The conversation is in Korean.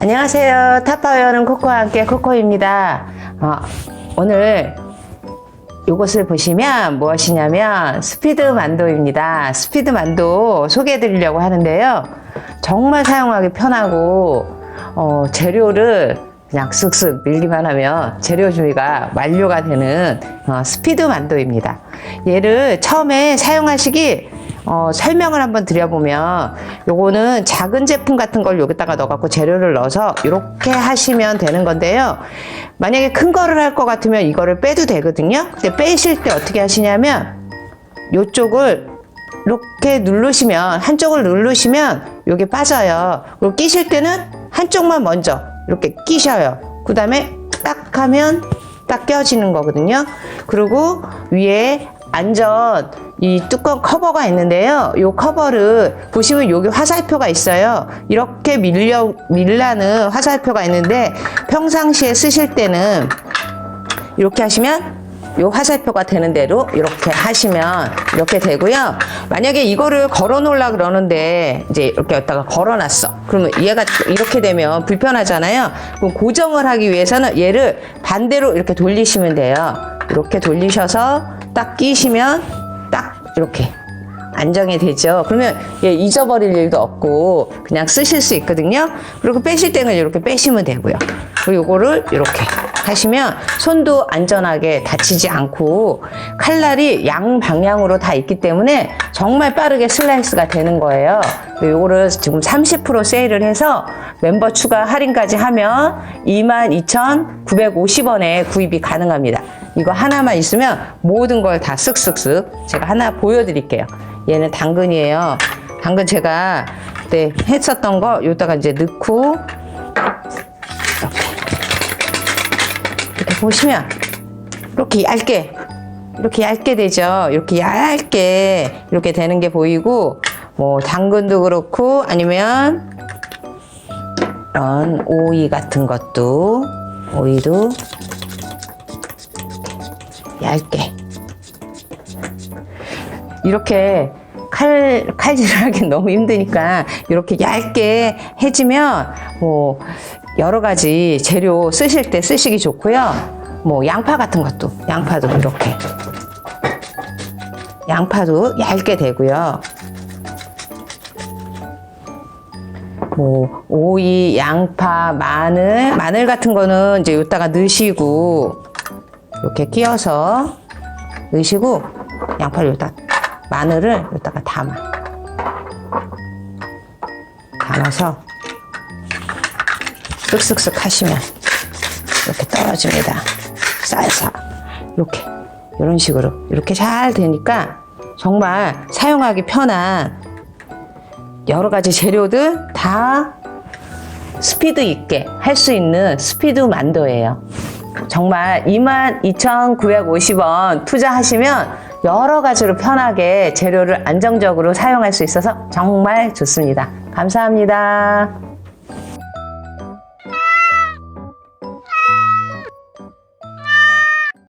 안녕하세요. 타파웨어는 코코와 함께 코코입니다. 어, 오늘 이것을 보시면 무엇이냐면 스피드 만도입니다. 스피드 만도 소개해 드리려고 하는데요. 정말 사용하기 편하고 어, 재료를 그냥 쓱쓱 밀기만 하면 재료 준비가 완료가 되는 어, 스피드 만도입니다. 얘를 처음에 사용하시기 어, 설명을 한번 드려보면 요거는 작은 제품 같은 걸 여기다가 넣어갖고 재료를 넣어서 이렇게 하시면 되는 건데요. 만약에 큰 거를 할 것 같으면 이거를 빼도 되거든요. 근데 빼실 때 어떻게 하시냐면 요쪽을 이렇게 누르시면 한쪽을 누르시면 요게 빠져요. 그리고 끼실 때는 한쪽만 먼저 이렇게 끼셔요. 그 다음에 딱 하면 딱 껴지는 거거든요. 그리고 위에 안전 이 뚜껑 커버가 있는데요. 이 커버를 보시면 여기 화살표가 있어요. 이렇게 밀려 밀라는 화살표가 있는데 평상시에 쓰실 때는 이렇게 하시면 요 화살표가 되는 대로 이렇게 하시면 이렇게 되고요. 만약에 이거를 걸어 놓으려 그러는데 이제 이렇게 여기다가 걸어 놨어. 그러면 얘가 이렇게 되면 불편하잖아요. 그럼 고정을 하기 위해서는 얘를 반대로 이렇게 돌리시면 돼요. 이렇게 돌리셔서 딱 끼시면 딱 이렇게 안정이 되죠. 그러면 얘 잊어버릴 일도 없고 그냥 쓰실 수 있거든요. 그리고 빼실 때는 이렇게 빼시면 되고요. 그리고 요거를 이렇게 하시면 손도 안전하게 다치지 않고 칼날이 양 방향으로 다 있기 때문에 정말 빠르게 슬라이스가 되는 거예요. 요거를 지금 30% 세일을 해서 멤버 추가 할인까지 하면 22,950원에 구입이 가능합니다. 이거 하나만 있으면 모든 걸 다 쓱쓱쓱 제가 하나 보여드릴게요. 얘는 당근이에요. 당근 제가 그때 했었던 거 여기다가 이제 넣고 이렇게 보시면 이렇게 얇게 이렇게 얇게 되죠. 이렇게 얇게 이렇게 되는 게 보이고 뭐 당근도 그렇고 아니면 이런 오이 같은 것도 오이도 얇게 이렇게 칼, 칼질을 하긴 너무 힘드니까 이렇게 얇게 해지면 뭐 여러 가지 재료 쓰실 때 쓰시기 좋고요. 뭐 양파 같은 것도 양파도 이렇게 양파도 얇게 되고요. 뭐 오이, 양파, 마늘, 마늘 같은 거는 이제 여기다가 넣으시고 이렇게 끼워서 넣으시고 양파를 여기다 마늘을 여기다가 담아. 담아서 쓱쓱쓱 하시면 이렇게 떨어집니다. 쌀쌀. 이렇게. 이런 식으로. 이렇게 잘 되니까 정말 사용하기 편한 여러 가지 재료들 다 스피드 있게 할 수 있는 스피드 만도예요. 정말 22,950원 투자하시면 여러 가지로 편하게 재료를 안정적으로 사용할 수 있어서 정말 좋습니다. 감사합니다.